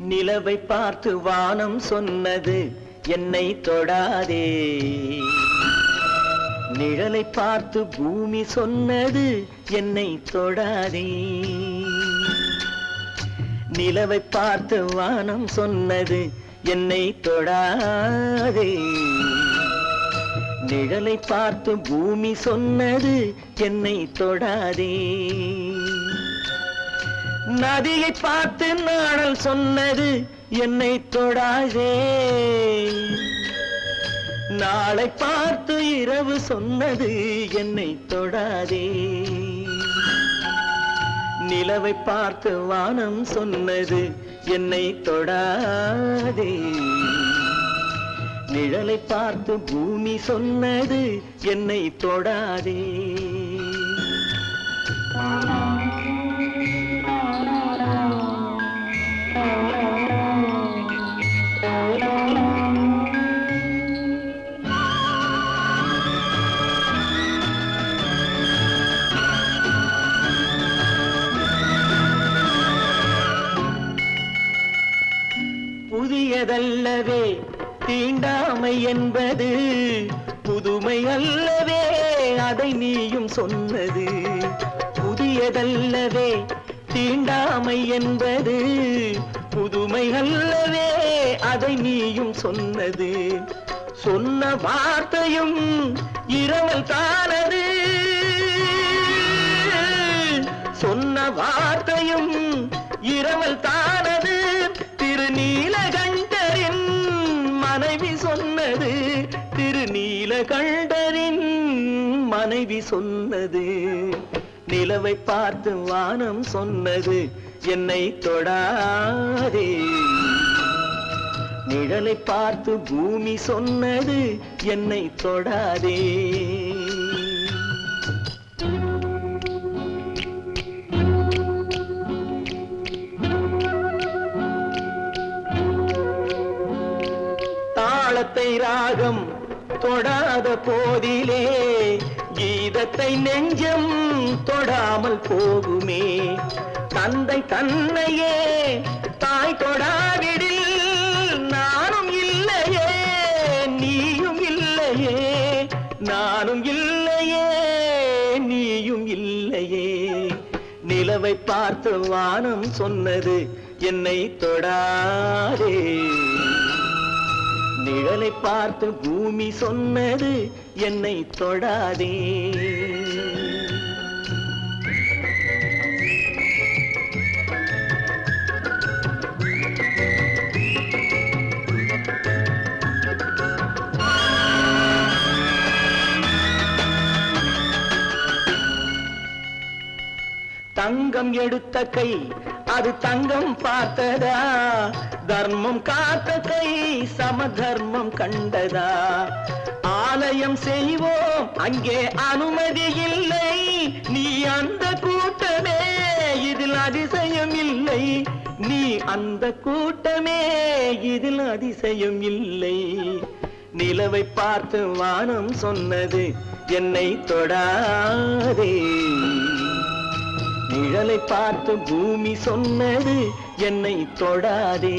நிலவை பார்த்து வானம் சொன்னது என்னை தொடாதே. நிழலை பார்த்து பூமி சொன்னது என்னை தொடாதே. நிலவை பார்த்து வானம் சொன்னது என்னை தொடாதே. நிழலை பார்த்து பூமி சொன்னது என்னை தொடாதே. நதியை பார்த்து நாடல் சொன்னது என்னை தொடாதே. நாளை பார்த்து இரவு சொன்னது என்னை தொடாதே. நிலவை பார்த்து வானம் சொன்னது என்னை தொடாதே. நிழலை பார்த்து பூமி சொன்னது என்னை தொடாதே. புதியதல்லவே தீண்டாமை என்பது புதுமை அல்லவே அதை நீயும் சொன்னது. புதியதல்லவே தீண்டாமை என்பது புதுமை அல்லவே அதை நீயும் சொன்னது. சொன்ன வார்த்தையும் இரவல் தானது. சொன்ன வார்த்தையும் என் மனைவி சொன்னது நிலவை பார்த்து வானம் சொன்னது என்னை தொடாதே. நிழலை பார்த்து பூமி சொன்னது என்னை தொடாதே. தாளத்தை ராகம் தொடாத போதிலே கீதத்தை நெஞ்சம் தொடாமல் போகுமே. தந்தை தன்னையே தாய் தொடாவிடில் நானும் இல்லையே நீயும் இல்லையே நானும் இல்லையே நீயும் இல்லையே. நிலவை பார்த்து வானம் சொன்னது என்னை தொடாதே. நிழலை பார்த்து பூமி சொன்னது என்னை தொடாதே. தங்கம் எடுத்த கை அது தங்கம் பார்த்ததா? தர்மம் காத்த கை சம தர்மம் கண்டதா? ஆலயம் செய்வோம் அங்கே அனுமதி இல்லை. நீ அந்த கூட்டமே இதில் அதிசயம் இல்லை. நீ அந்த கூட்டமே இதில் அதிசயம் இல்லை. நிலவை பார்த்து வானம் சொன்னது என்னை தொடாதே. நிழலை பார்த்து பூமி சொன்னது என்னை தொடாதே.